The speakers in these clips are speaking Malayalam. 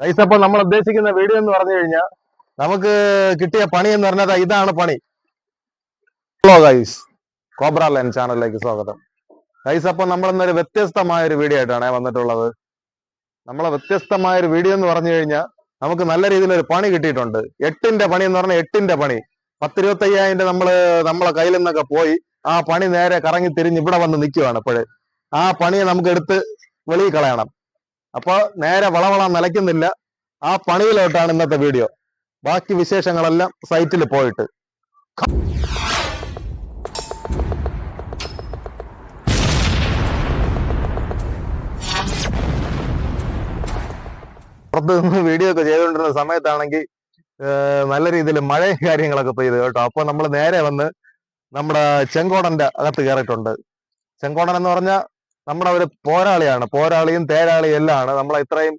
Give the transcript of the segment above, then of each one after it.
ഗൈസ് അപ്പോൾ നമ്മൾ ഉദ്ദേശിക്കുന്ന വീഡിയോ എന്ന് പറഞ്ഞു കഴിഞ്ഞാൽ നമുക്ക് കിട്ടിയ പണി എന്ന് പറഞ്ഞാൽ ഇതാണ് പണി. ഹലോ ഗൈസ് കോബ്ര ലൈൻ ചാനലിലേക്ക് സ്വാഗതം. ഗൈസ് അപ്പൊ നമ്മൾ ഇന്നൊരു വ്യത്യസ്തമായ ഒരു വീഡിയോ ആയിട്ടാണ് വന്നിട്ടുള്ളത്. നമ്മളെ വ്യത്യസ്തമായ ഒരു വീഡിയോ എന്ന് പറഞ്ഞു കഴിഞ്ഞാൽ നമുക്ക് നല്ല രീതിയിൽ ഒരു പണി കിട്ടിയിട്ടുണ്ട്. എട്ടിന്റെ പണി എന്ന് പറഞ്ഞാൽ എട്ടിന്റെ പണി. പത്തിരുപത്തയ്യായിരം നമ്മൾ നമ്മളെ കയ്യിൽ നിന്നൊക്കെ പോയി ആ പണി നേരെ കറങ്ങി തിരിഞ്ഞ് ഇവിടെ വന്ന് നിൽക്കുവാണ് ഇപ്പോഴേ. ആ പണിയെ നമുക്ക് എടുത്ത് വെളിയിൽ കളയണം. അപ്പൊ നേരെ വളവള നിലയ്ക്കുന്നില്ല. ആ പണിയിലോട്ടാണ് ഇന്നത്തെ വീഡിയോ ബാക്കി വിശേഷങ്ങളെല്ലാം സൈറ്റിൽ പോയിട്ട്. പുറത്ത് വീഡിയോ ഒക്കെ ചെയ്തുകൊണ്ടിരുന്ന സമയത്താണെങ്കിൽ നല്ല രീതിയിൽ മഴയും കാര്യങ്ങളൊക്കെ പെയ്ത് കേട്ടോ. അപ്പൊ നമ്മൾ നേരെ വന്ന് നമ്മുടെ ചെങ്കോടന്റെ അകത്ത് കയറിയിട്ടുണ്ട്. ചെങ്കോടൻ എന്ന് പറഞ്ഞാൽ നമ്മുടെ ഒരു പോരാളിയാണ്. പോരാളിയും തേരാളിയും എല്ലാം ആണ് നമ്മളെ ഇത്രയും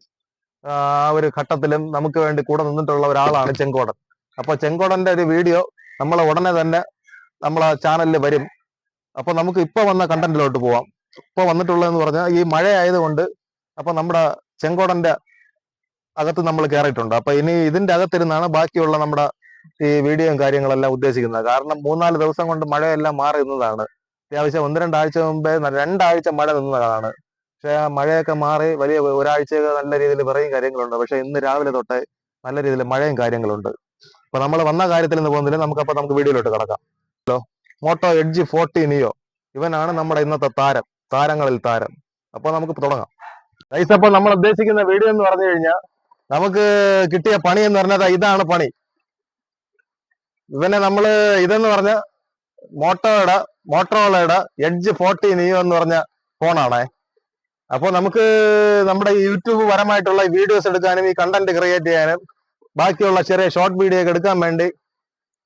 ആ ഒരു ഘട്ടത്തിലും നമുക്ക് വേണ്ടി കൂടെ നിന്നിട്ടുള്ള ഒരാളാണ് ചെങ്കോടൻ. അപ്പൊ ചെങ്കോടന്റെ ഒരു വീഡിയോ നമ്മൾ ഉടനെ തന്നെ നമ്മളെ ചാനലിൽ വരും. അപ്പൊ നമുക്ക് ഇപ്പൊ വന്ന കണ്ടന്റിലോട്ട് പോവാം. ഇപ്പൊ വന്നിട്ടുള്ളതെന്ന് പറഞ്ഞാൽ ഈ മഴ ആയതുകൊണ്ട് അപ്പൊ നമ്മുടെ ചെങ്കോടന്റെ അകത്ത് നമ്മൾ കയറിയിട്ടുണ്ട് അപ്പൊ ഇനി ഇതിന്റെ അകത്തിരുന്നാണ് ബാക്കിയുള്ള നമ്മുടെ ഈ വീഡിയോയും കാര്യങ്ങളെല്ലാം ഉദ്ദേശിക്കുന്നത്. കാരണം മൂന്നാൽ ദിവസം കൊണ്ട് മഴയെല്ലാം മാറി അത്യാവശ്യം ഒന്ന് രണ്ടാഴ്ച മുമ്പേ രണ്ടാഴ്ച മഴ നിന്നതാണ്. പക്ഷെ ആ മഴയൊക്കെ മാറി വലിയ ഒരാഴ്ച നല്ല രീതിയിൽ വിറയും കാര്യങ്ങളുണ്ട്. പക്ഷെ ഇന്ന് രാവിലെ തൊട്ടേ നല്ല രീതിയിൽ മഴയും കാര്യങ്ങളുണ്ട്. അപ്പൊ നമ്മൾ വന്ന കാര്യത്തിൽ നിന്ന് പോകുന്നില്ല. നമുക്ക് അപ്പൊ നമുക്ക് വീഡിയോയിലോട്ട് കിടക്കാം. Hello. Moto Edge forty Neo ഇവനാണ് നമ്മുടെ ഇന്നത്തെ താരം. താരങ്ങളിൽ താരം. അപ്പൊ നമുക്ക് തുടങ്ങാം. ഗൈസ് അപ്പൊ നമ്മൾ ഉദ്ദേശിക്കുന്ന വീഡിയോ എന്ന് പറഞ്ഞു കഴിഞ്ഞാൽ നമുക്ക് കിട്ടിയ പണി എന്ന് പറഞ്ഞാൽ ഇതാണ് പണി. ഇവനെ നമ്മൾ ഇതെന്ന് പറഞ്ഞ മോട്ടോയുടെ മോട്ടോളയുടെ എഡ്ജ് ഫോർട്ടി നിയോ എന്ന് പറഞ്ഞ ഫോണാണേ. അപ്പോൾ നമുക്ക് നമ്മുടെ യൂട്യൂബ് പരമായിട്ടുള്ള വീഡിയോസ് എടുക്കാനും ഈ കണ്ടന്റ് ക്രിയേറ്റ് ചെയ്യാനും ബാക്കിയുള്ള ചെറിയ ഷോർട്ട് വീഡിയോ ഒക്കെ എടുക്കാൻ വേണ്ടി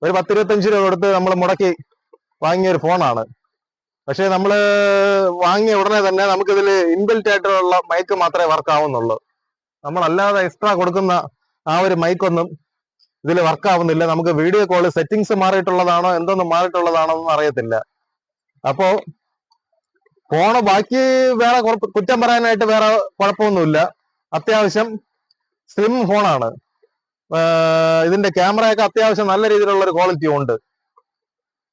ഒരു പത്തിരുപത്തഞ്ച് രൂപ കൊടുത്ത് നമ്മൾ മുടക്കി വാങ്ങിയ ഒരു ഫോണാണ്. പക്ഷേ നമ്മൾ വാങ്ങിയ ഉടനെ തന്നെ നമുക്കിതിൽ ഇൻബിൽറ്റ് ആയിട്ടുള്ള മൈക്ക് മാത്രമേ വർക്ക് ആവുന്നുള്ളൂ. നമ്മളല്ലാതെ എക്സ്ട്രാ കൊടുക്കുന്ന ആ ഒരു മൈക്കൊന്നും ഇതിൽ വർക്ക് ആവുന്നില്ല. നമുക്ക് വീഡിയോ കോൾ സെറ്റിങ്സ് മാറിയിട്ടുള്ളതാണോ? എന്തൊന്നും മാറിയിട്ടുള്ളതാണോ ഒന്നും അറിയത്തില്ല. അപ്പോ ഫോണ് ബാക്കി വേറെ കുറ്റം പറയാനായിട്ട് വേറെ കുഴപ്പമൊന്നുമില്ല അത്യാവശ്യം സ്ലിം ഫോണാണ് ഇതിന്റെ ക്യാമറയൊക്കെ അത്യാവശ്യം നല്ല രീതിയിലുള്ള ഒരു ക്വാളിറ്റി ഉണ്ട്.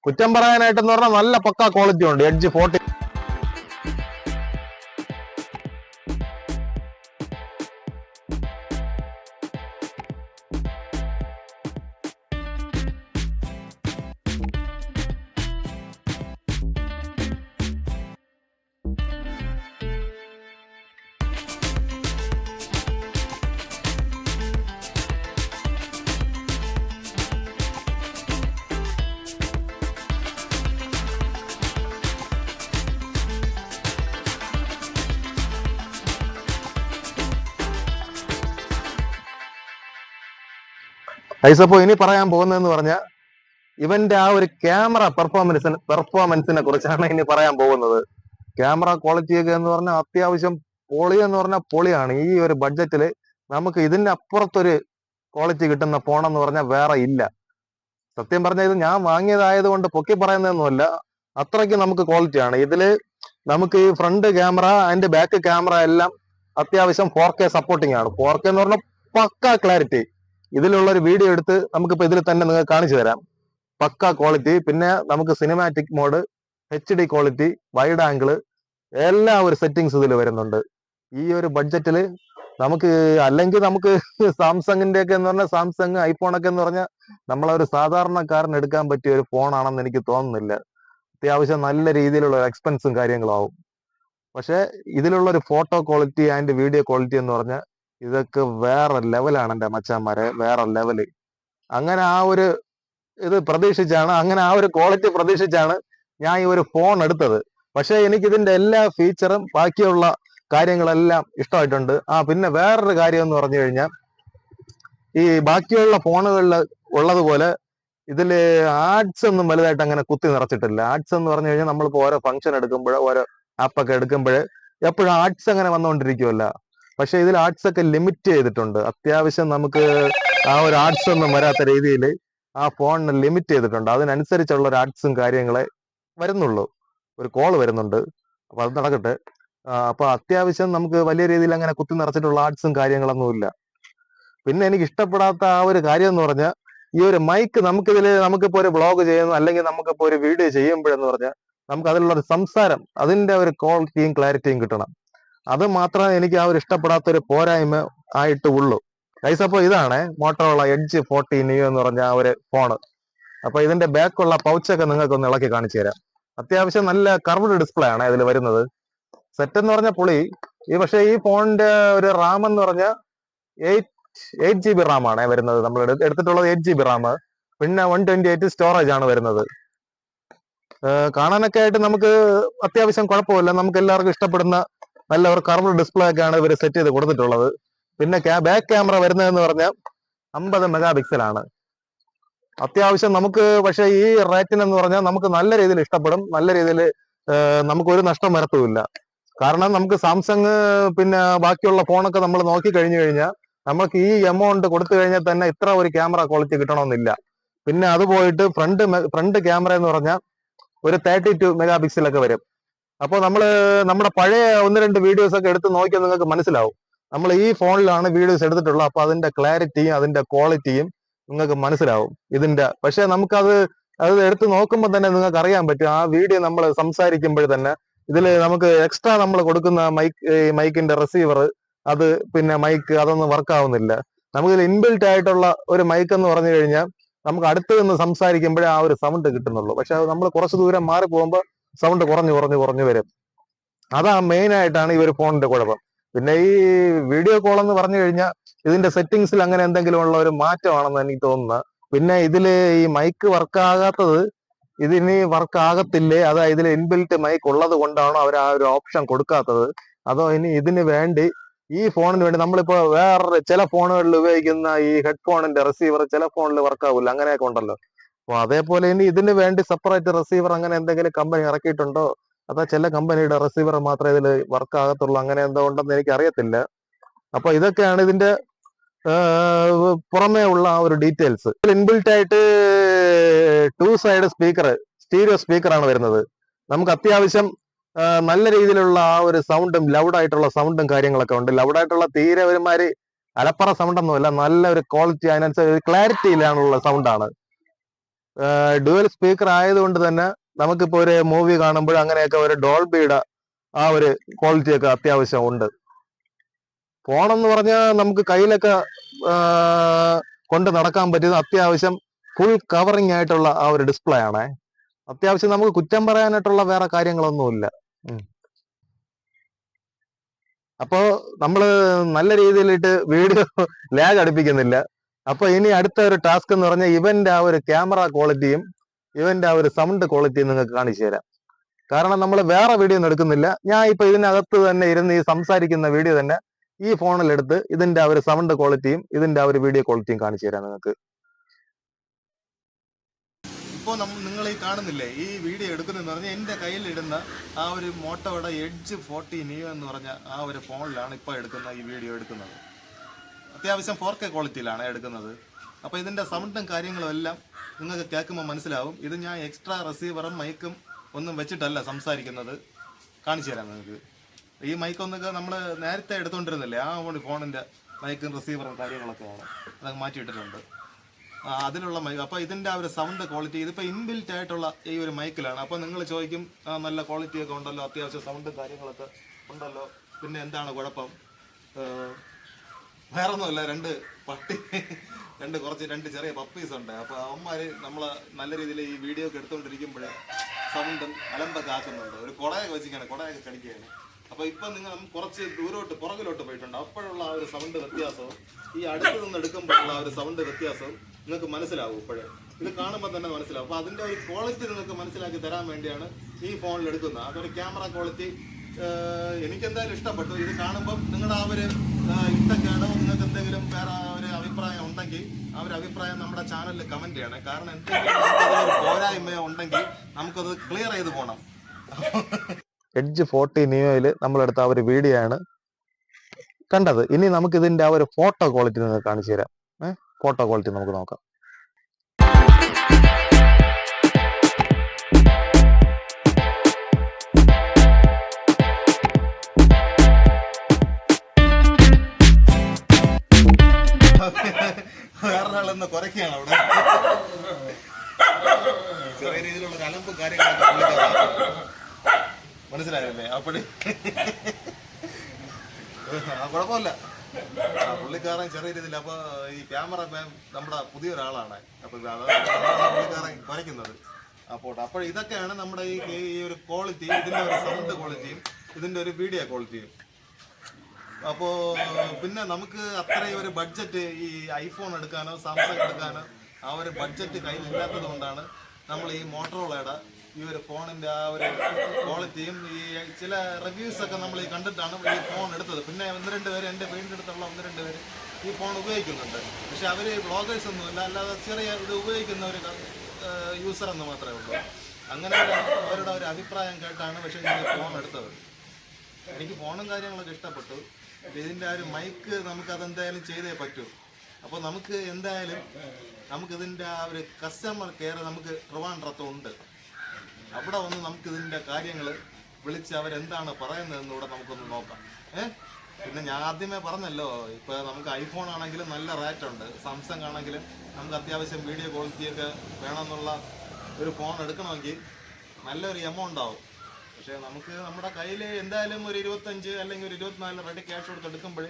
കുറ്റം പറയാനായിട്ടെന്ന് പറഞ്ഞാൽ നല്ല പക്ക ക്വാളിറ്റി ഉണ്ട്. എഡ്ജ് ഫോർട്ടി ഐസപ്പോ ഇനി പറയാൻ പോകുന്നതെന്ന് പറഞ്ഞാൽ ഇവന്റെ ആ ഒരു ക്യാമറ പെർഫോമൻസിന് പെർഫോമൻസിനെ കുറിച്ചാണ് ഇനി പറയാൻ പോകുന്നത്. ക്യാമറ ക്വാളിറ്റി ഒക്കെ എന്ന് പറഞ്ഞാൽ അത്യാവശ്യം പൊളി എന്ന് പറഞ്ഞാൽ പൊളിയാണ്. ഈ ഒരു ബഡ്ജറ്റിൽ നമുക്ക് ഇതിന്റെ അപ്പുറത്തൊരു ക്വാളിറ്റി കിട്ടുന്ന ഫോണെന്ന് പറഞ്ഞാൽ വേറെ ഇല്ല. സത്യം പറഞ്ഞാൽ ഇത് ഞാൻ വാങ്ങിയതായത് കൊണ്ട് പൊക്കി പറയുന്നതൊന്നുമല്ല. അത്രയ്ക്ക് നമുക്ക് ക്വാളിറ്റിയാണ് ഇതിൽ നമുക്ക് ഈ ഫ്രണ്ട് ക്യാമറ അതിന്റെ ബാക്ക് ക്യാമറ എല്ലാം അത്യാവശ്യം ഫോർ കെ സപ്പോർട്ടിംഗ് ആണ്. ഫോർ കെ എന്ന് പറഞ്ഞാൽ പക്ക ക്ലാരിറ്റി ഇതിലുള്ള ഒരു വീഡിയോ എടുത്ത് നമുക്കിപ്പോൾ ഇതിൽ തന്നെ നിങ്ങൾക്ക് കാണിച്ചു തരാം. പക്ക ക്വാളിറ്റി പിന്നെ നമുക്ക് cinematic mode H D quality wide angle എല്ലാ ഒരു സെറ്റിങ്സ് ഇതിൽ വരുന്നുണ്ട്. ഈ ഒരു ബഡ്ജറ്റിൽ നമുക്ക് അല്ലെങ്കിൽ നമുക്ക് സാംസങ്ങിന്റെ ഒക്കെ എന്ന് പറഞ്ഞാൽ സാംസങ് ഐഫോൺ ഒക്കെ എന്ന് പറഞ്ഞാൽ നമ്മളൊരു സാധാരണക്കാരന് എടുക്കാൻ പറ്റിയ ഒരു ഫോണാണെന്ന് എനിക്ക് തോന്നുന്നില്ല. അത്യാവശ്യം നല്ല രീതിയിലുള്ള എക്സ്പെൻസും കാര്യങ്ങളും ആവും. പക്ഷെ ഇതിലുള്ള ഒരു photo quality and video quality എന്ന് പറഞ്ഞാൽ ഇതൊക്കെ വേറെ ലെവലാണ് എന്റെ മച്ചാന്മാരെ വേറെ ലെവൽ അങ്ങനെ ആ ഒരു ഇത് പ്രതീക്ഷിച്ചാണ് അങ്ങനെ ആ ഒരു ക്വാളിറ്റി പ്രതീക്ഷിച്ചാണ് ഞാൻ ഈ ഒരു ഫോൺ എടുത്തത്. പക്ഷേ എനിക്ക് ഇതിന്റെ എല്ലാ ഫീച്ചറും ബാക്കിയുള്ള കാര്യങ്ങളെല്ലാം ഇഷ്ടമായിട്ടുണ്ട്. ആ പിന്നെ വേറൊരു കാര്യം എന്ന് പറഞ്ഞു കഴിഞ്ഞാൽ ഈ ബാക്കിയുള്ള ഫോണുകളിൽ ഉള്ളതുപോലെ ഇതിൽ ആഡ്സ് ഒന്നും വലുതായിട്ട് അങ്ങനെ കുത്തി നിറച്ചിട്ടില്ല. ആഡ്സ് എന്ന് പറഞ്ഞു കഴിഞ്ഞാൽ നമ്മളിപ്പോ ഓരോ ഫംഗ്ഷൻ എടുക്കുമ്പോൾ ഓരോ ആപ്പൊക്കെ എടുക്കുമ്പോൾ എപ്പോഴും ആഡ്സ് അങ്ങനെ വന്നുകൊണ്ടിരിക്കുമല്ല പക്ഷെ ഇതിൽ ആർട്സ് ഒക്കെ ലിമിറ്റ് ചെയ്തിട്ടുണ്ട്. അത്യാവശ്യം നമുക്ക് ആ ഒരു ആർട്സ് ഒന്നും വരാത്ത രീതിയിൽ ആ ഫോണിന് ലിമിറ്റ് ചെയ്തിട്ടുണ്ട്. അതിനനുസരിച്ചുള്ള ഒരു ആർട്സും കാര്യങ്ങളെ വരുന്നുള്ളൂ. ഒരു കോൾ വരുന്നുണ്ട്. അപ്പൊ അത് നടക്കട്ടെ. അപ്പൊ അത്യാവശ്യം നമുക്ക് വലിയ രീതിയിൽ അങ്ങനെ കുത്തി നിറച്ചിട്ടുള്ള ആർട്സും കാര്യങ്ങളൊന്നും ഇല്ല. പിന്നെ എനിക്ക് ഇഷ്ടപ്പെടാത്ത ആ ഒരു കാര്യം എന്ന് പറഞ്ഞാൽ ഈ ഒരു മൈക്ക് നമുക്കിതിൽ നമുക്കിപ്പോ ഒരു ബ്ലോഗ് ചെയ്യുന്നു അല്ലെങ്കിൽ നമുക്കിപ്പോ ഒരു വീഡിയോ ചെയ്യുമ്പോഴെന്ന് പറഞ്ഞാൽ നമുക്ക് അതിലുള്ള ഒരു സംസാരം അതിന്റെ ഒരു ക്വാളിറ്റിയും ക്ലാരിറ്റിയും കിട്ടണം. അത് മാത്രമേ എനിക്ക് ആ ഒരു ഇഷ്ടപ്പെടാത്ത ഒരു പോരായ്മ ആയിട്ട് ഉള്ളൂ ഗൈസ് അപ്പോൾ ഇതാണ് മോട്ടോറോള എഡ്ജ് ഫോർട്ടി ന്യൂ എന്ന് പറഞ്ഞ ആ ഒരു ഫോണ് അപ്പൊ ഇതിന്റെ ബാക്കുള്ള പൗച്ചൊക്കെ നിങ്ങൾക്ക് ഒന്ന് ഇളക്കി കാണിച്ചു തരാം. അത്യാവശ്യം നല്ല കർവ്ഡ് ഡിസ്പ്ലേ ആണ് ഇതിൽ വരുന്നത്. സെറ്റ് എന്ന് പറഞ്ഞ പുളി ഈ പക്ഷേ ഈ ഫോണിന്റെ ഒരു റാം എന്ന് പറഞ്ഞ eight eight G B RAM ആണ് വരുന്നത്. നമ്മൾ എടു- എടുത്തിട്ടുള്ളത് എയ്റ്റ് ജി ബി റാം പിന്നെ വൺ ട്വന്റി എയ്റ്റ് സ്റ്റോറേജ് ആണ് വരുന്നത്. കാണാനൊക്കെ ആയിട്ട് നമുക്ക് അത്യാവശ്യം കുഴപ്പമില്ല. നമുക്ക് എല്ലാവർക്കും ഇഷ്ടപ്പെടുന്ന നല്ല ഒരു കർവ് ഡിസ്പ്ലേ ഒക്കെയാണ് ഇവർ സെറ്റ് ചെയ്ത് കൊടുത്തിട്ടുള്ളത്. പിന്നെ ബാക്ക് ക്യാമറ വരുന്നതെന്ന് പറഞ്ഞാൽ അമ്പത് മെഗാ പിക്സലാണ് അത്യാവശ്യം നമുക്ക് പക്ഷേ ഈ റേറ്റിനെന്ന് പറഞ്ഞാൽ നമുക്ക് നല്ല രീതിയിൽ ഇഷ്ടപ്പെടും. നല്ല രീതിയിൽ നമുക്ക് ഒരു നഷ്ടം വരത്തുമില്ല കാരണം നമുക്ക് സാംസങ് പിന്നെ ബാക്കിയുള്ള ഫോണൊക്കെ നമ്മൾ നോക്കി കഴിഞ്ഞു കഴിഞ്ഞാൽ നമുക്ക് ഈ എമൗണ്ട് കൊടുത്തു കഴിഞ്ഞാൽ തന്നെ ഇത്ര ഒരു ക്യാമറ ക്വാളിറ്റി കിട്ടണമെന്നില്ല. പിന്നെ അത് പോയിട്ട് ഫ്രണ്ട് ഫ്രണ്ട് ക്യാമറ എന്ന് പറഞ്ഞാൽ ഒരു തേർട്ടി ടു മെഗാ പിക്സലൊക്കെ വരും. അപ്പോൾ നമ്മൾ നമ്മുടെ പഴയ ഒന്ന് രണ്ട് വീഡിയോസ് ഒക്കെ എടുത്ത് നോക്കിയാൽ നിങ്ങൾക്ക് മനസ്സിലാവും. നമ്മൾ ഈ ഫോണിലാണ് വീഡിയോസ് എടുത്തിട്ടുള്ളത്. അപ്പോൾ അതിന്റെ ക്ലാരിറ്റിയും അതിന്റെ ക്വാളിറ്റിയും നിങ്ങൾക്ക് മനസ്സിലാവും. ഇതിന്റെ പക്ഷേ നമുക്കത് അത് എടുത്ത് നോക്കുമ്പോൾ തന്നെ നിങ്ങൾക്ക് അറിയാൻ പറ്റും. ആ വീഡിയോ നമ്മൾ സംസാരിക്കുമ്പോൾ തന്നെ ഇതിൽ നമുക്ക് എക്സ്ട്രാ നമ്മൾ കൊടുക്കുന്ന മൈക്ക് മൈക്കിന്റെ റിസീവർ അത് പിന്നെ മൈക്ക് അതൊന്നും വർക്ക് ആവുന്നില്ല. നമുക്ക് ഇതിൽ ഇൻബിൽറ്റ് ആയിട്ടുള്ള ഒരു മൈക്ക് എന്ന് പറഞ്ഞു കഴിഞ്ഞാൽ നമുക്ക് അടുത്ത് നിന്ന് സംസാരിക്കുമ്പോഴേ ആ ഒരു സൗണ്ട് കിട്ടുന്നുള്ളൂ. പക്ഷെ നമ്മൾ കുറച്ച് ദൂരം മാറി പോകുമ്പോൾ സൗണ്ട് കുറഞ്ഞു കുറഞ്ഞു കുറഞ്ഞു വരും. അതാ മെയിൻ ആയിട്ടാണ് ഈ ഒരു ഫോണിന്റെ കുഴപ്പം. പിന്നെ ഈ വീഡിയോ കോൾ എന്ന് പറഞ്ഞു കഴിഞ്ഞാൽ ഇതിന്റെ സെറ്റിങ്സിൽ അങ്ങനെ എന്തെങ്കിലും ഉള്ള ഒരു മാറ്റമാണെന്ന് എനിക്ക് തോന്നുന്നത് പിന്നെ ഇതിൽ ഈ മൈക്ക് വർക്ക് ആകാത്തത് ഇതിനി വർക്ക് ആകത്തില്ലേ? അതാ ഇതിൽ ഇൻബിൽറ്റ് മൈക്ക് ഉള്ളത് കൊണ്ടാണോ അവർ ആ ഒരു ഓപ്ഷൻ കൊടുക്കാത്തത്? അതോ ഇനി ഇതിന് വേണ്ടി ഈ ഫോണിന് വേണ്ടി നമ്മളിപ്പോ വേറെ ചില ഫോണുകളിൽ ഉപയോഗിക്കുന്ന ഈ ഹെഡ്ഫോണിന്റെ റിസീവർ ചില ഫോണിൽ വർക്ക് ആവില്ല അങ്ങനെയൊക്കെ ഉണ്ടല്ലോ. അപ്പൊ അതേപോലെ ഇനി ഇതിന് വേണ്ടി സെപ്പറേറ്റ് റിസീവർ അങ്ങനെ എന്തെങ്കിലും കമ്പനി ഇറക്കിയിട്ടുണ്ടോ? അതോ ചില കമ്പനിയുടെ റിസീവർ മാത്രമേ ഇതിൽ വർക്ക് ആകത്തുള്ളൂ അങ്ങനെ എന്തോ ഉണ്ടെന്ന് എനിക്ക് അറിയത്തില്ല അപ്പൊ ഇതൊക്കെയാണ് ഇതിന്റെ പുറമേ ഉള്ള ആ ഒരു ഡീറ്റെയിൽസ് ഇൻബിൽറ്റ് ആയിട്ട് two side speaker stereo speaker ആണ് വരുന്നത്. നമുക്ക് അത്യാവശ്യം നല്ല രീതിയിലുള്ള ആ ഒരു സൗണ്ടും ലൗഡായിട്ടുള്ള സൗണ്ടും കാര്യങ്ങളൊക്കെ ഉണ്ട്. ലൗഡായിട്ടുള്ള തീരെ ഒരുമാതിരി അലപ്പറ സൗണ്ട് ഒന്നുമല്ല. നല്ല ഒരു ക്വാളിറ്റി അതിനനുസരിച്ച് ക്ലാരിറ്റിയിലാണുള്ള സൗണ്ടാണ് ഡുവൽ സ്പീക്കർ ആയതുകൊണ്ട് തന്നെ നമുക്കിപ്പോ ഒരു മൂവി കാണുമ്പോൾ അങ്ങനെയൊക്കെ ഒരു ഡോൾബിയുടെ ആ ഒരു ക്വാളിറ്റി ഒക്കെ അത്യാവശ്യം ഉണ്ട്. ഫോൺ എന്ന് പറഞ്ഞാൽ നമുക്ക് കയ്യിലൊക്കെ കൊണ്ട് നടക്കാൻ പറ്റിയത് അത്യാവശ്യം ഫുൾ കവറിങ് ആയിട്ടുള്ള ആ ഒരു ഡിസ്പ്ലേ ആണ്. അത്യാവശ്യം നമുക്ക് കുറ്റം പറയാനായിട്ടുള്ള വേറെ കാര്യങ്ങളൊന്നുമില്ല. അപ്പോൾ അപ്പോ നമ്മൾ നല്ല രീതിയിലിട്ട് വീഡിയോ ലാഗ് അടുപ്പിക്കുന്നില്ല. അപ്പൊ ഇനി അടുത്ത ഒരു ടാസ്ക് എന്ന് പറഞ്ഞാൽ ഇവന്റെ ആ ഒരു ക്യാമറ ക്വാളിറ്റിയും ഇവന്റെ ആ ഒരു സൗണ്ട് ക്വാളിറ്റിയും നിങ്ങൾക്ക് കാണിച്ചു തരാം. കാരണം നമ്മൾ വേറെ വീഡിയോ ഒന്നും എടുക്കുന്നില്ല. ഞാൻ ഇപ്പൊ ഇതിനകത്ത് തന്നെ ഇരുന്ന് ഈ സംസാരിക്കുന്ന വീഡിയോ തന്നെ ഈ ഫോണിൽ എടുത്ത് ഇതിന്റെ ആ ഒരു സൗണ്ട് ക്വാളിറ്റിയും ഇതിന്റെ ആ ഒരു വീഡിയോ ക്വാളിറ്റിയും കാണിച്ചു തരാം നിങ്ങൾക്ക്. ഇപ്പോൾ നിങ്ങൾ ഈ കാണുന്നില്ലേ? ഈ വീഡിയോ എടുക്കുന്നതെന്ന് പറഞ്ഞാൽ എന്റെ കയ്യിലിടുന്ന ആ ഒരു മോട്ടോയുടെ എഡ്ജ് ഫോർട്ടി നിയോ എന്ന് പറഞ്ഞ ആ ഒരു ഫോണിലാണ് ഇപ്പോൾ എടുക്കുന്ന ഈ വീഡിയോ എടുക്കുന്നത്. അത്യാവശ്യം ഫോർ കെ ക്വാളിറ്റിയിലാണ് എടുക്കുന്നത്. അപ്പോൾ ഇതിന്റെ സൗണ്ടും കാര്യങ്ങളും എല്ലാം നിങ്ങൾക്ക് കേൾക്കുമ്പോൾ മനസ്സിലാവും. ഇത് ഞാൻ എക്സ്ട്രാ റിസീവറും മൈക്കും ഒന്നും വെച്ചിട്ടല്ല സംസാരിക്കുന്നത്. കാണിച്ചു തരാം നിങ്ങൾക്ക്. ഈ മൈക്കൊന്നൊക്കെ നമ്മൾ നേരത്തെ എടുത്തുകൊണ്ടിരുന്നില്ലേ ആ ഫോണിന്റെ മൈക്കും റിസീവറും കാര്യങ്ങളൊക്കെയാണ്. അതൊക്കെ മാറ്റിയിട്ടിട്ടുണ്ട്. അതിലുള്ള മൈക്ക് അപ്പോൾ ഇതിന്റെ ആ ഒരു സൗണ്ട് ക്വാളിറ്റി ഇതിപ്പോൾ ഇൻബിൽറ്റ് ആയിട്ടുള്ള ഈ ഒരു മൈക്കിലാണ് അപ്പോൾ നിങ്ങൾ ചോദിക്കും നല്ല ക്വാളിറ്റി ഒക്കെ ഉണ്ടല്ലോ അത്യാവശ്യം സൗണ്ടും കാര്യങ്ങളൊക്കെ ഉണ്ടല്ലോ പിന്നെ എന്താണ് കുഴപ്പം? വേറൊന്നുമല്ല രണ്ട് പട്ടി രണ്ട് കുറച്ച് രണ്ട് ചെറിയ പപ്പീസ് ഉണ്ട്. അപ്പോൾ അവന്മാര് നമ്മൾ നല്ല രീതിയിൽ ഈ വീഡിയോ ഒക്കെ എടുത്തുകൊണ്ടിരിക്കുമ്പോൾ സൗണ്ടും അലമ്പൊക്കെ ആക്കുന്നുണ്ട്. ഒരു കുടയൊക്കെ വെച്ചിരിക്കുകയാണ് കുടയൊക്കെ കടിക്കുകയാണ്. അപ്പോൾ ഇപ്പം നിങ്ങൾ കുറച്ച് ദൂരോട്ട് പുറകിലോട്ട് പോയിട്ടുണ്ട്. അപ്പോഴുള്ള ആ ഒരു സൗണ്ട് വ്യത്യാസവും ഈ അടുത്ത് നിന്ന് എടുക്കുമ്പോഴുള്ള ആ ഒരു സൗണ്ട് വ്യത്യാസവും നിങ്ങൾക്ക് മനസ്സിലാവും ഇപ്പോഴേ. ഇത് കാണുമ്പോൾ തന്നെ മനസ്സിലാവും. അപ്പോൾ അതിന്റെ ഒരു ക്വാളിറ്റി നിങ്ങൾക്ക് മനസ്സിലാക്കി തരാൻ വേണ്ടിയാണ് ഈ ഫോണിൽ എടുക്കുന്നത്. അതൊരു ക്യാമറ ക്വാളിറ്റി എനിക്ക് എന്തായാലും ഇഷ്ടപ്പെട്ടു. ഇത് കാണുമ്പോൾ നിങ്ങളുടെ ആ ഒരു നിങ്ങൾക്ക് എന്തെങ്കിലും വേറെ ഒരു അഭിപ്രായം ഉണ്ടെങ്കിൽ ആ ഒരു അഭിപ്രായം നമ്മുടെ ചാനലിൽ കമന്റ് ചെയ്യണം. കാരണം എന്തെങ്കിലും പോരായ്മയോ ഉണ്ടെങ്കിൽ നമുക്കത് ക്ലിയർ ചെയ്ത് പോകണം എഡ്ജ് ഫോർട്ടി നിയോയിൽ നമ്മളെടുത്ത ആ ഒരു വീഡിയോ ആണ് കണ്ടത്. ഇനി നമുക്ക് ഇതിന്റെ ആ ഒരു ഫോട്ടോ ക്വാളിറ്റി നിങ്ങൾക്ക് കാണിച്ചു തരാം. ഫോട്ടോ ക്വാളിറ്റി നമുക്ക് നോക്കാം. വേറൊരാളെന്ന് കുറയ്ക്കുകയാണ് അവിടെ. ചെറിയ രീതിയിലുള്ള ഒരു അലമ്പും കാര്യങ്ങളൊക്കെ മനസ്സിലായല്ലേ? അപ്പടി ആ കുഴപ്പമില്ല. പുള്ളിക്കാരൻ ചെറിയ രീതിയിൽ അപ്പൊ ഈ ക്യാമറ നമ്മുടെ പുതിയൊരാളാണ് അപ്പൊ പുള്ളിക്കാരൻ കുറയ്ക്കുന്നത്. അപ്പോ അപ്പോൾ ഇതൊക്കെയാണ് നമ്മുടെ ഈ ഈ ഒരു ക്വാളിറ്റി ഇതിന്റെ ഒരു സൗണ്ട് ക്വാളിറ്റിയും ഇതിന്റെ ഒരു വീഡിയോ ക്വാളിറ്റിയും അപ്പോ പിന്നെ നമുക്ക് അത്രയും ഒരു ബഡ്ജറ്റ് ഈ ഐഫോൺ എടുക്കാനോ സാംസങ് എടുക്കാനോ ആ ഒരു ബഡ്ജറ്റ് കയ്യിലില്ലാത്തത് കൊണ്ടാണ് നമ്മൾ ഈ മോട്ടറോളയുടെ ഈ ഒരു ഫോണിന്റെ ആ ഒരു ക്വാളിറ്റിയും ഈ ചില റിവ്യൂസ് ഒക്കെ നമ്മൾ ഈ കണ്ടിട്ടാണ് ഈ ഫോൺ എടുത്തത്. പിന്നെ ഒന്ന് രണ്ട് പേര് എന്റെ വീടിന്റെ അടുത്തുള്ള ഒന്ന് രണ്ട് പേര് ഈ ഫോൺ ഉപയോഗിക്കുന്നുണ്ട്. പക്ഷെ അവർ ബ്ലോഗേഴ്സ് ഒന്നുമില്ല അല്ലാതെ ചെറിയ ഇത് ഉപയോഗിക്കുന്ന ഒരു യൂസർ എന്ന് മാത്രമേ ഉള്ളൂ. അങ്ങനെ അവരുടെ ഒരു അഭിപ്രായം കേട്ടാണ് പക്ഷേ ഞാൻ ഫോൺ എടുത്തത്. എനിക്ക് ഫോണും കാര്യങ്ങളൊക്കെ ഇഷ്ടപ്പെട്ടു. ഇതിന്റെ ആ ഒരു മൈക്ക് നമുക്ക് അതെന്തായാലും ചെയ്തേ പറ്റൂ. അപ്പോൾ നമുക്ക് എന്തായാലും നമുക്ക് ഇതിന്റെ ആ ഒരു കസ്റ്റമർ കെയർ നമുക്ക് ട്രിവാൻഡ്രത്തുണ്ട്. അവിടെ വന്ന് നമുക്ക് ഇതിന്റെ കാര്യങ്ങൾ വിളിച്ച് അവരെന്താണ് പറയുന്നതെന്ന് ഇവിടെ നമുക്കൊന്ന് നോക്കാം. ഏ? പിന്നെ ഞാൻ ആദ്യമേ പറഞ്ഞല്ലോ ഇപ്പൊ നമുക്ക് ഐഫോൺ ആണെങ്കിലും നല്ല റേറ്റ് ഉണ്ട്. സാംസങ് ആണെങ്കിലും നമുക്ക് അത്യാവശ്യം വീഡിയോ ക്വാളിറ്റിയൊക്കെ വേണമെന്നുള്ള ഒരു ഫോൺ എടുക്കണമെങ്കിൽ നല്ലൊരു എമൗണ്ട് ആവും. പക്ഷേ നമുക്ക് നമ്മുടെ കയ്യിൽ എന്തായാലും ഒരു ഇരുപത്തഞ്ച് അല്ലെങ്കിൽ ഒരു ഇരുപത്തിനാല് റെഡി ക്യാഷ് കൊടുത്ത് എടുക്കുമ്പോൾ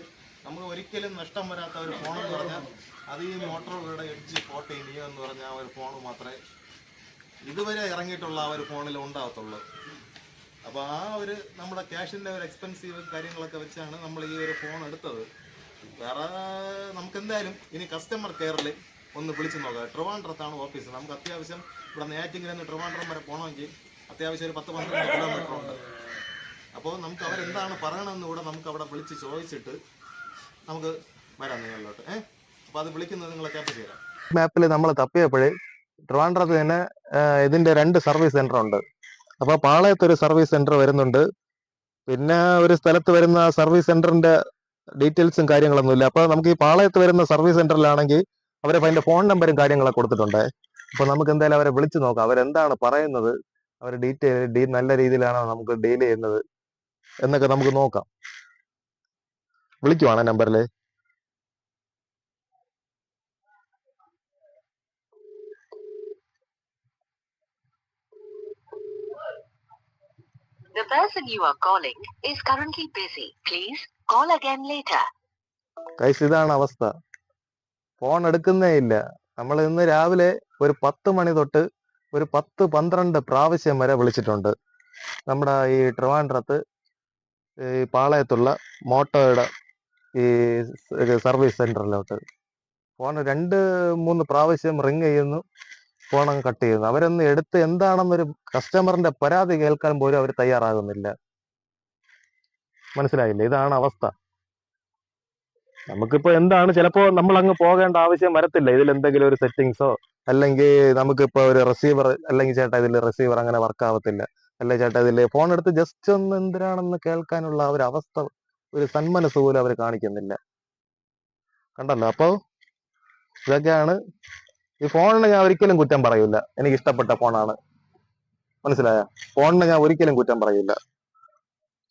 നമുക്ക് ഒരിക്കലും നഷ്ടം വരാത്ത ഒരു ഫോൺ എന്ന് പറഞ്ഞാൽ അത് ഈ മോട്ടോറുകളുടെ എഡ്ജ് ഫോർട്ടീൻ എന്ന് പറഞ്ഞ ആ ഒരു ഫോൺ മാത്രമേ ഇതുവരെ ഇറങ്ങിയിട്ടുള്ള ആ ഒരു ഫോണിൽ ഉണ്ടാകത്തുള്ളൂ. അപ്പോൾ ആ ഒരു നമ്മുടെ ക്യാഷിന്റെ ഒരു എക്സ്പെൻസീവ് കാര്യങ്ങളൊക്കെ വെച്ചാണ് നമ്മൾ ഈ ഒരു ഫോൺ എടുത്തത്. വേറെ നമുക്ക് എന്തായാലും ഇനി കസ്റ്റമർ കെയറിൽ ഒന്ന് വിളിച്ചു നോക്കാം. ട്രിവാൻഡ്രത്താണ് ഓഫീസ് നമുക്ക് അത്യാവശ്യം ഇവിടെ നെയ്യാറ്റിങ്കിൽ നിന്ന് ട്രിവാൻഡ്രം വരെ പോകണമെങ്കിൽ അത്യാവശ്യം ഒരു പത്ത് പന്ത്രണ്ട് കിലോമീറ്റർ ഉണ്ട്. അപ്പോൾ നമുക്ക് അവരെന്താണ് പറയണമെന്ന് കൂടെ നമുക്ക് അവിടെ വിളിച്ച് ചോദിച്ചിട്ട് നമുക്ക് വരാം നിങ്ങളിലോട്ട്. ഏഹ് അപ്പോൾ അത് വിളിക്കുന്നത് നിങ്ങളെ ക്യാപ്ചർ ചെയ്യാം. മാപ്പിൽ നമ്മൾ തപ്പിയപ്പോഴേ ട്രിവാൻഡ്രത്ത് തന്നെ ഇതിന്റെ രണ്ട് സർവീസ് സെന്റർ ഉണ്ട്. അപ്പൊ പാളയത്ത് ഒരു സർവീസ് സെന്റർ വരുന്നുണ്ട്. പിന്നെ ഒരു സ്ഥലത്ത് വരുന്ന സർവീസ് സെന്ററിന്റെ ഡീറ്റെയിൽസും കാര്യങ്ങളൊന്നും ഇല്ല. അപ്പൊ നമുക്ക് ഈ പാളയത്ത് വരുന്ന സർവീസ് സെന്ററിലാണെങ്കിൽ അവരെ അതിന്റെ ഫോൺ നമ്പറും കാര്യങ്ങളൊക്കെ കൊടുത്തിട്ടുണ്ട്. അപ്പൊ നമുക്ക് എന്തായാലും അവരെ വിളിച്ചു നോക്കാം. അവരെന്താണ് പറയുന്നത്? അവർ ഡീറ്റെയിൽ നല്ല രീതിയിലാണോ നമുക്ക് ഡീൽ ചെയ്യുന്നത് എന്നൊക്കെ നമുക്ക് നോക്കാം വിളിക്കുവാണ് നമ്പറിൽ The person you are calling is currently busy. Please call again later. കൈസ് ഇതാണ് അവസ്ഥ ഫോൺ എടുക്കുന്നേ ഇല്ല നമ്മൾ ഇന്ന് രാവിലെ ഒരു പത്ത് മണി തൊട്ട് ഒരു പത്ത് പന്ത്രണ്ട് പ്രാവശ്യം വരെ വിളിച്ചിട്ടുണ്ട്. നമ്മുടെ ഈ ട്രിവാൻഡ്രത്ത് ഈ പാളയത്തുള്ള മോട്ടോയുടെ ഈ സർവീസ് സെന്ററിലോട്ട്. ഫോൺ രണ്ട് മൂന്ന് പ്രാവശ്യം റിങ് ചെയ്യുന്നു ഫോൺ അങ്ങ് കട്ട് ചെയ്യുന്നു. അവരൊന്ന് എടുത്ത് എന്താണെന്നൊരു കസ്റ്റമറിന്റെ പരാതി കേൾക്കാൻ പോലും അവർ തയ്യാറാകുന്നില്ല. മനസ്സിലായില്ലേ? ഇതാണ് അവസ്ഥ. നമുക്കിപ്പോ എന്താണ്? ചിലപ്പോ നമ്മൾ അങ്ങ് പോകേണ്ട ആവശ്യം വരത്തില്ല. ഇതിൽ എന്തെങ്കിലും ഒരു സെറ്റിങ്സോ അല്ലെങ്കിൽ നമുക്കിപ്പോ ഒരു റിസീവർ അല്ലെങ്കിൽ ചേട്ടാ ഇതിൽ റിസീവർ അങ്ങനെ വർക്ക് ആവത്തില്ല. അല്ലെ ചേട്ടാ ഇതിൽ ഫോൺ എടുത്ത് ജസ്റ്റ് ഒന്ന് എന്തിനാണെന്ന് കേൾക്കാനുള്ള ആ ഒരു അവസ്ഥ ഒരു സന്മനസ് പോലും അവർ കാണിക്കുന്നില്ല. കണ്ടല്ലോ? അപ്പോ ഇതൊക്കെയാണ്. ഈ ഫോണിന് ഞാൻ ഒരിക്കലും കുറ്റം പറയൂല. എനിക്ക് ഇഷ്ടപ്പെട്ട ഫോണാണ് മനസ്സിലായ? ഫോണിന് ഞാൻ ഒരിക്കലും കുറ്റം പറയൂല.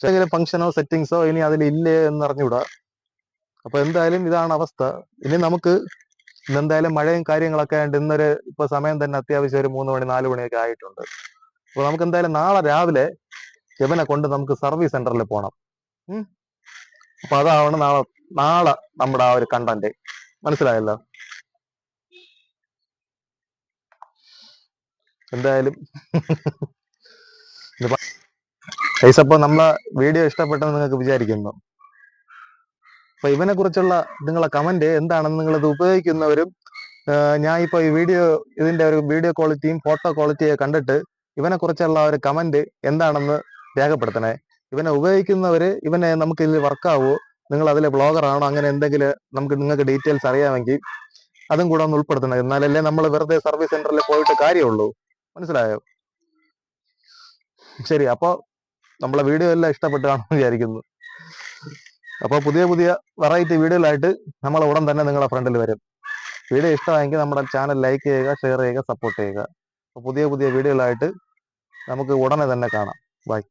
ചില ഫംഗ്ഷനോ സെറ്റിങ്സോ ഇനി അതിൽ ഇല്ലേ എന്ന് അറിഞ്ഞുകൂടാ അപ്പൊ എന്തായാലും ഇതാണ് അവസ്ഥ. ഇനി നമുക്ക് ഇന്നെന്തായാലും മഴയും കാര്യങ്ങളൊക്കെ ആയിട്ട് ഇന്നൊരു ഇപ്പൊ സമയം തന്നെ അത്യാവശ്യം ഒരു മൂന്ന് മണി നാല് മണിയൊക്കെ ആയിട്ടുണ്ട്. അപ്പൊ നമുക്ക് എന്തായാലും നാളെ രാവിലെ ഇവനെ കൊണ്ട് നമുക്ക് സർവീസ് സെന്ററിൽ പോണം. അപ്പൊ അതാണ് നാളെ നാളെ നമ്മുടെ ആ ഒരു കണ്ടന്റ്. മനസ്സിലായല്ലോ? എന്തായാലും ഗൈസ് അപ്പോൾ നമ്മളെ വീഡിയോ ഇഷ്ടപ്പെട്ടെന്ന് നിങ്ങൾക്ക് വിചാരിക്കുന്നു. അപ്പൊ ഇവനെ കുറിച്ചുള്ള നിങ്ങളെ കമന്റ് എന്താണെന്ന് നിങ്ങൾ ഇത് ഉപയോഗിക്കുന്നവരും ഞാൻ ഇപ്പൊ ഈ വീഡിയോ ഇതിന്റെ ഒരു വീഡിയോ ക്വാളിറ്റിയും ഫോട്ടോ ക്വാളിറ്റിയും കണ്ടിട്ട് ഇവനെ കുറിച്ചുള്ള ഒരു കമന്റ് എന്താണെന്ന് രേഖപ്പെടുത്തണേ. ഇവനെ ഉപയോഗിക്കുന്നവര് ഇവനെ നമുക്ക് ഇതിൽ വർക്കാവോ നിങ്ങൾ അതിലെ ബ്ലോഗർ ആണോ? അങ്ങനെ എന്തെങ്കിലും നമുക്ക് നിങ്ങൾക്ക് ഡീറ്റെയിൽസ് അറിയാമെങ്കിൽ അതും കൂടെ ഒന്ന് ഉൾപ്പെടുത്തണം. എന്നാലല്ലേ നമ്മൾ വെറുതെ സർവീസ് സെന്ററിൽ പോയിട്ട് കാര്യമുള്ളൂ. മനസ്സിലായോ? ശരി അപ്പൊ നമ്മളെ വീഡിയോ എല്ലാം ഇഷ്ടപ്പെട്ടു കാണുമെന്ന് വിചാരിക്കുന്നു. അപ്പോൾ പുതിയ പുതിയ വെറൈറ്റി വീഡിയോയിലായിട്ട് നമ്മൾ ഉടൻ തന്നെ നിങ്ങളുടെ ഫ്രണ്ടിൽ വരും. വീഡിയോ ഇഷ്ടമായെങ്കിൽ നമ്മുടെ ചാനൽ ലൈക്ക് ചെയ്യുക ഷെയർ ചെയ്യുക സപ്പോർട്ട് ചെയ്യുക. അപ്പോൾ പുതിയ പുതിയ വീഡിയോകളായിട്ട് നമുക്ക് ഉടനെ തന്നെ കാണാം. ബൈ